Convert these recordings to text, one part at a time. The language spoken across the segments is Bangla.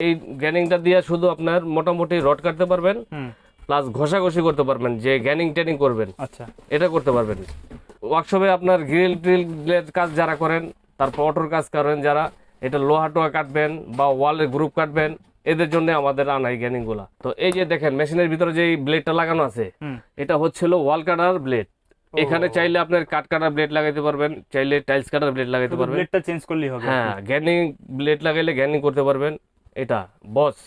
এই গ্যানিংটা দিয়ে শুধু আপনার মোটামুটি রড কাটতে পারবেন প্লাস ঘষাঘষি করতে পারবেন যে গ্যানিং ট্যানিং করবেন আচ্ছা। এটা করতে পারবেন। ওয়ার্কশপে আপনার গ্রিল ট্রিল কাজ যারা করেন তারপর অটোর কাজ করেন যারা এটা লোহা টোহা কাটবেন বা ওয়ালের গ্রুপ কাটবেন এদের জন্য আমাদের আনা এই গ্যানিংগুলা তো এই যে দেখেন মেশিনের ভিতরে যে ব্লেডটা লাগানো আছে এটা হচ্ছিল ওয়াল কাটার ব্লেড এখানে চাইলে আপনার কাট কাটার ব্লেড লাগাইতে পারবেন চাইলে টাইলস কাটার ব্লেড লাগাইতে পারবেন। ব্লেডটা চেঞ্জ করলেই হবে। হ্যাঁ গ্যানিং ব্লেড লাগাইলে গ্যানিং করতে পারবেন। এটা, বস।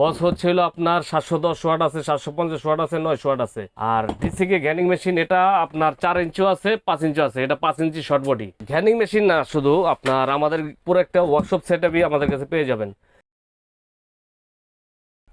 বস হচ্ছিল আপনার সাতশো দশ ওয়াট আছে, সাতশো পঞ্চাশ ওয়াট আছে, নয়শো ওয়াট আছে। আর ডিসিকে গ্যানিং মেশিন এটা আপনার চার ইঞ্চিও আছে, পাঁচ ইঞ্চি আছে, এটা পাঁচ ইঞ্চি শর্ট বডি। গ্যানিং মেশিন না, শুধু আপনার আমাদের পুরো একটা ওয়ার্কশপ সেট আমাদের কাছে পেয়ে যাবেন।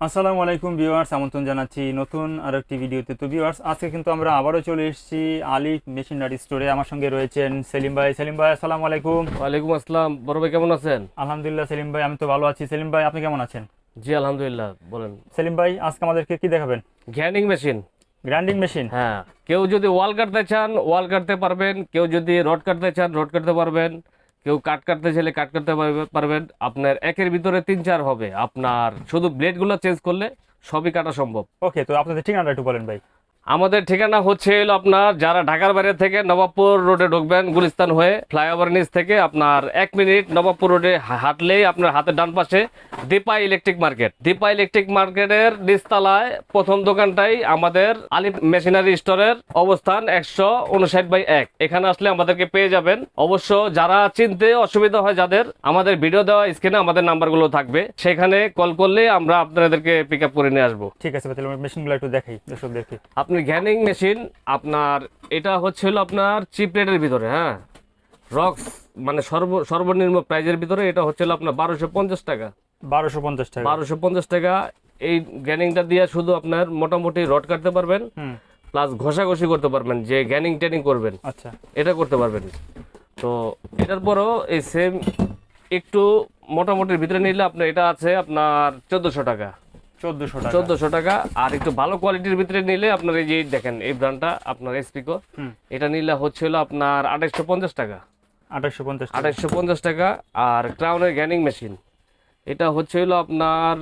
আসসালামু আলাইকুম ভিউয়ার্স আমন্ত্রণ জানাচ্ছি নতুন আর একটি ভিডিওতে। তো ভিউয়ার্স আজকে কিন্তু আমরা আবারও চলে এসেছি আলী মেশিনারি স্টোরে। আমার সঙ্গে রয়েছেন সেলিম ভাই। সেলিম ভাই আসসালামু আলাইকুম। ওয়ালাইকুম আসসালাম। বড় ভাই কেমন আছেন? আলহামদুলিল্লাহ সেলিম ভাই আমি তো ভালো আছি। সেলিম ভাই আপনি কেমন আছেন? জি আলহামদুলিল্লাহ বলেন। সেলিম ভাই আজকে আমাদেরকে কি দেখাবেন? গ্যানিং মেশিন গ্রাইন্ডিং মেশিন হ্যাঁ কেউ যদি ওয়াল কাটতে চান ওয়াল কাটতে পারবেন। কেউ যদি রড কাটতে চান রড কাটতে পারবেন। কেউ কাট কাটতে চাইলে কাট কাটতে পারবে- পারবেন। আপনার একের ভিতরে তিন চার হবে। আপনার শুধু ব্লেডগুলো চেঞ্জ করলে সবই কাটা সম্ভব। ওকে তো আপনাদের ঠিকানাটা একটু বলেন ভাই। আমাদের ঠিকানা হচ্ছে হলো আপনার যারা ঢাকার বাইরে থেকে নবাবপুর রোডে ঢুকবেন গুলিস্তান হয়ে ফ্লাইওভার নিচ থেকে আপনার এক মিনিট নবাবপুর রোডে হাঁটলেই আপনার হাতের ডান পাশে Dipa electric market. Dipa electric মার্কেটের নিচতলায় প্রথম দোকানটাই আমাদের আলি মেশিনারি স্টোরের অবস্থান একশো উনষাট বাই এক। এখানে আসলে আমাদেরকে পেয়ে যাবেন। অবশ্য যারা চিনতে অসুবিধা হয় যাদের আমাদের ভিডিও দেওয়া স্ক্রিনে আমাদের নাম্বারগুলো থাকবে। সেখানে কল করলে আমরা আপনাদেরকে পিক আপ করে নিয়ে আসব। ঠিক আছে মেশিনগুলো একটু দেখাই দর্শকদেরকে। আপনি গ্যানিং মেশিন আপনার এটা হচ্ছে হলো আপনার চিপ রেটের ভিতরে হ্যাঁ? রক্স মানে সর্ব সর্বনিম্ন প্রাইজের ভিতরে এটা হচ্ছে আপনার বারোশো পঞ্চাশ টাকা। বারোশো পঞ্চাশ টাকা। বারোশো পঞ্চাশ টাকা এই গ্যানিংটা দিয়ে শুধু আপনার মোটামুটি রড কাটতে পারবেন প্লাস ঘষাঘষি করতে পারবেন যে গ্যানিং ট্যানিং করবেন। আচ্ছা। এটা করতে পারবেন। তো এটার পরও এই সেম একটু মোটামুটির ভিতরে নিলে আপনার এটা আছে আপনার চোদ্দোশো টাকা। চোদ্দোশো টাকা। চোদ্দশো টাকা। আর একটু ভালো কোয়ালিটির ভিতরে নিলে আপনার এই যে দেখেন এই ব্র্যান্ডটা আপনার এসপিকো এটা নিলে হচ্ছে আপনার আঠাইশশো পঞ্চাশ টাকা। আঠাশশো পঞ্চাশ টাকা। আঠাইশশো পঞ্চাশ টাকা। আর ক্রাউনের গ্যানিং মেশিন এটা হচ্ছে হলো আপনার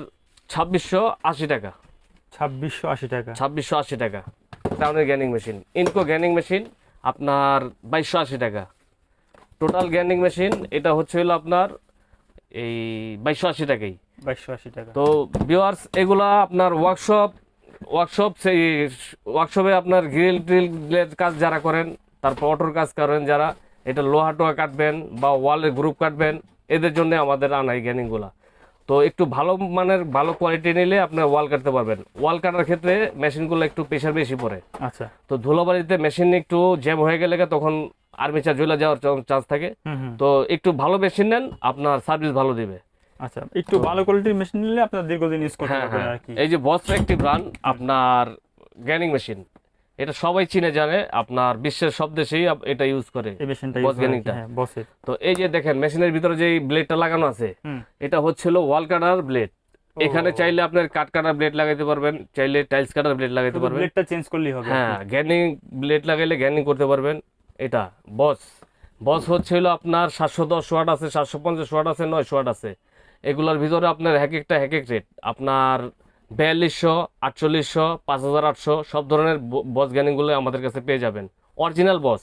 ছাব্বিশশো আশি টাকা। ছাব্বিশশো আশি টাকা। ছাব্বিশশো আশি টাকা। ক্রাউনের গ্যানিং মেশিন ইনকো গ্যানিং মেশিন আপনার বাইশশো আশি টাকা। টোটাল গ্যানিং মেশিন এটা হচ্ছে হলো আপনার এই বাইশশো আশি টাকাই। টাকা। তো ভিউয়ার্স এগুলা আপনার ওয়ার্কশপ ওয়ার্কশপ সেই ওয়ার্কশপে আপনার গ্রিল ট্রিল কাজ যারা করেন তারপর অটোর কাজ করেন যারা এটা লোহা টোহা কাটবেন বা ওয়ালের গ্রুপ কাটবেন এদের জন্য আমাদের আনা এই গ্যানিংগুলা তো একটু ভালো মানের ভালো কোয়ালিটি নিলে আপনার ওয়াল কাটতে পারবেন। ওয়াল কাটার ক্ষেত্রে মেশিনগুলো একটু প্রেশার বেশি পড়ে। আচ্ছা। তো ধুলোবাড়িতে মেশিন একটু জ্যাম হয়ে গেলে তখন আর্মিচার জ্বলে যাওয়ার চান্স থাকে। তো একটু ভালো মেশিন নেন আপনার সার্ভিস ভালো দিবে। আচ্ছা একটু ভালো কোয়ালিটির মেশিন নিলে আপনার দীর্ঘদিন ইউজ করতে হ্যাঁ পারবেন হ্যাঁ। আর কি এই যে বস একটি আপনার গ্যানিং মেশিন এটা সবাই চিনে জানে আপনার বিশ্বের সব দেশেই এটা ইউজ করে বস গ্যানিংটা। হ্যাঁ তো এই যে দেখেন মেশিনের ভিতরে যে ব্লেডটা লাগানো আছে এটা হচ্ছিল ওয়াল কাটার ব্লেড এখানে চাইলে আপনার কাট কাটার ব্লেড লাগাইতে পারবেন চাইলে টাইলস কাটার ব্লেড লাগাইতে পারবেন। ব্লেডটা চেঞ্জ করলেই হবে হ্যাঁ গ্যানিং ব্লেড লাগাইলে গ্যানিং করতে পারবেন। এটা বস বস হচ্ছিল আপনার সাতশো দশ ওয়াট আছে সাতশো পঞ্চাশ ওয়াট আছে নয়শো ওয়াট আছে। এগুলোর ভিতরে আপনার এক একটা এক এক রেট আপনার বিয়াল্লিশশো আটচল্লিশশো পাঁচ হাজার আটশো সব ধরনের বস গ্যানিংগুলো আমাদের কাছে পেয়ে যাবেন। অরিজিনাল বস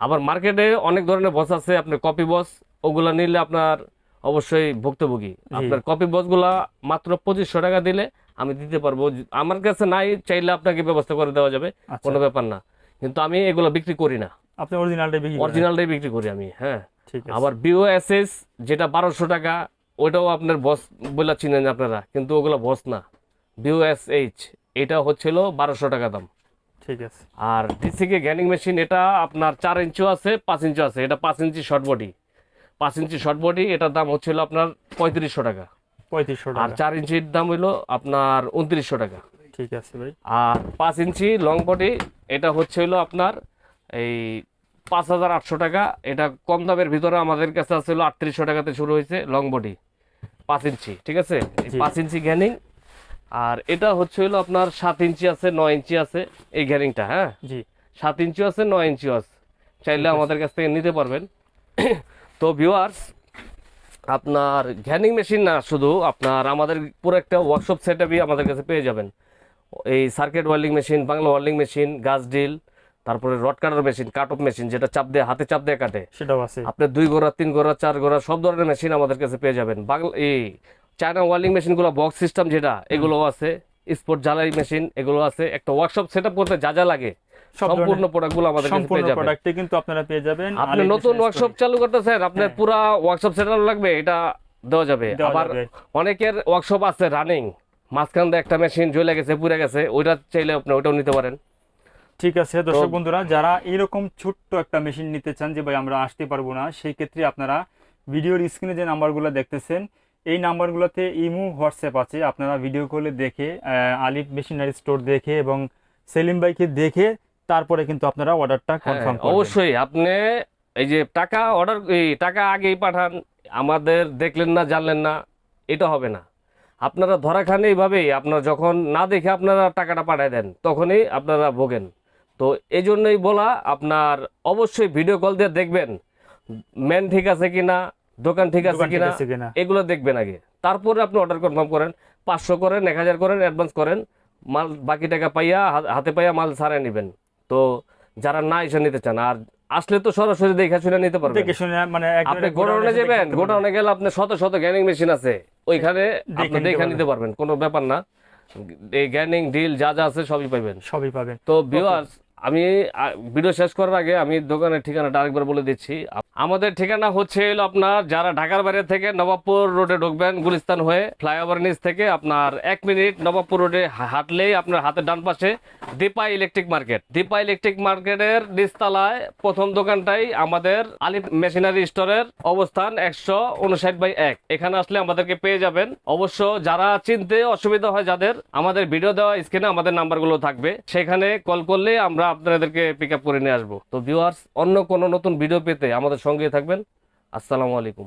আবার মার্কেটে অনেক ধরনের বস আছে আপনার কপি বস ওগুলো নিলে আপনার অবশ্যই ভুক্তভোগী। আপনার কপি বসগুলা মাত্র পঁচিশশো টাকা দিলে আমি দিতে পারব। আমার কাছে নাই চাইলে আপনাকে ব্যবস্থা করে দেওয়া যাবে আচ্ছা। কোনো ব্যাপার না। কিন্তু আমি এগুলো বিক্রি করি না। আপনি অরিজিনালটাই বিক্রি অরিজিনালটাই বিক্রি করি আমি হ্যাঁ। আবার বিওএসএস যেটা বারোশো টাকা ওইটাও আপনার বস বলে চিনেন আপনারা কিন্তু ওগুলো বস না। বিওএসএইচ এটা হচ্ছিল বারোশো টাকা দাম। ঠিক আছে। আর ডিসিকে গ্যানিং মেশিন এটা আপনার চার ইঞ্চিও আছে পাঁচ ইঞ্চি আছে এটা পাঁচ ইঞ্চি শর্ট বডি পাঁচ ইঞ্চি শর্ট বডি এটার দাম হচ্ছিল আপনার পঁয়ত্রিশশো টাকা। পঁয়ত্রিশশো আর চার ইঞ্চির দাম হইল আপনার উনত্রিশশো টাকা। ঠিক আছে ভাই। আর পাঁচ ইঞ্চি লং বডি এটা হচ্ছে হলো আপনার এই পাঁচ হাজার আটশো টাকা। এটা কম দামের ভিতরে আমাদের কাছে আসছিল আটত্রিশশো টাকাতে শুরু হয়েছে লং বডি পাঁচ ইঞ্চি ঠিক আছে? এই পাঁচ ইঞ্চি গ্যানিং আর এটা হচ্ছে হলো আপনার সাত ইঞ্চি আছে নয় ইঞ্চি আছে এই গ্যানিংটা হ্যাঁ? জি। সাত ইঞ্চি আছে নয় ইঞ্চি আছে। চাইলে আমাদের কাছ থেকে নিতে পারবেন। তো ভিউয়ার্স আপনার ঘ্যানিং মেশিন না শুধু আপনার আমাদের পুরো একটা ওয়ার্কশপ সেট আমাদের কাছে পেয়ে যাবেন। এই circuit welding machine Bangla welding machine গাছ ড্রিল তারপরে rod cutter machine cut off machine যেটা চাপ দিয়ে হাতে চাপ দিয়ে কাটে। সেটাও আছে। আপনি দুই গোড়া তিন গোড়া চার গোড়া সব ধরনের মেশিন আমাদের কাছে পেয়ে যাবেন। বাংলা এই চায়না ওয়েল্ডিং মেশিনগুলো বক্স সিস্টেম যেটা এগুলো আছে। স্পোর্ট জ্বালাই মেশিন এগুলো আছে। একটা ওয়ার্কশপ সেট আপ করতে যা যা লাগে সম্পূর্ণ প্রোডাক্টগুলো আমাদের কাছে পেয়ে যাবেন। প্রোডাক্টে কিন্তু আপনারা পেয়ে যাবেন। আপনি নতুন ওয়ার্কশপ চালু করতেছেন আপনার হ্যাঁ। পুরা ওয়ার্কশপ সেট লাগবে এটা দেওয়া যাবে। আবার অনেকের ওয়ার্কশপ আছে রানিং মাঝখান দিয়ে একটা মেশিন জ্বলে গেছে পুড়ে গেছে ওইটা চাইলে আপনি ওইটাও নিতে পারেন। ঠিক আছে দর্শক বন্ধুরা যারা এরকম ছোট্ট একটা মেশিন নিতে চান যে ভাই আমরা আসতে পারব না সেই ক্ষেত্রে আপনারা ভিডিওর স্ক্রিনে যে নাম্বারগুলো দেখতেছেন এই নাম্বারগুলোতে ইমো হোয়াটসঅ্যাপ আছে। আপনারা ভিডিও কলে দেখে আলিফ মেশিনারি স্টোর দেখে এবং সেলিম ভাইকে দেখে তারপরে কিন্তু আপনারা অর্ডারটা হ্যাঁ, কনফার্ম অবশ্যই। আপনি এই যে টাকা অর্ডার এই টাকা আগেই পাঠান আমাদের দেখলেন না জানলেন না এটা হবে না। আপনারা ধরা খান এইভাবেই আপনারা যখন না দেখে আপনারা টাকাটা পাঠায় দেন তখনই আপনারা ভোগেন। তো এই জন্যই বলা আপনার অবশ্যই ভিডিও কল দিয়ে দেখবেন ম্যান ঠিক আছে কিনা দোকান ঠিক আছে কিনা এগুলো দেখবেন আগে। তারপরে আপনি অর্ডার কনফার্ম করেন পাঁচশো করেন এক হাজার করেন অ্যাডভান্স করেন মাল বাকি টাকা পাইয়া হাতে পাইয়া মাল ছাড়াই নেবেন। তো যারা না এসে নিতে চান আর আসলে তো সরাসরি দেখে শুনে নিতে পারবেন। দেখে শুনে মানে আপনি গোডাউনে যাবেন গোডাউনে গেলে আপনি শত শত গ্যানিং মেশিন আছে। ওইখানে আপনি দেখে নিতে পারবেন কোনো ব্যাপার না। এই গ্যানিং ডিল যা যা আছে সবই পাবেন সবই পাবেন। তো ভিউয়ার্স আমি ভিডিও শেষ করার আগে আমি দোকানের ঠিকানাটা আরেকবার বলে দিচ্ছি। আমাদের ঠিকানা হচ্ছে হলো আপনার যারা ঢাকার বাইরে থেকে নবাবপুর রোডে ঢুকবেন, গুলিস্তান হয়ে ফ্লাইওভার নিচ থেকে আপনার এক মিনিট নবাবপুর রোডে হাঁটলেই আপনার হাতের ডান পাশে Dipa electric market. Dipa electric মার্কেটের নিচতলায় প্রথম দোকানটাই আমাদের আলিফ মেশিনারি স্টোরের অবস্থান একশো উনষাট বাই এক। এখানে আসলে আমাদেরকে পেয়ে যাবেন। অবশ্য যারা চিনতে অসুবিধা হয় যাদের, আমাদের ভিডিও দেওয়া স্ক্রিনে আমাদের নাম্বারগুলো থাকবে। সেখানে কল করলে আমরা আপনাদেরকে পিক করে নিয়ে আসব। তো ভিউয়ার্স অন্য কোনো নতুন ভিডিও পেতে আমাদের সঙ্গে থাকবেন। আসসালামু আলাইকুম।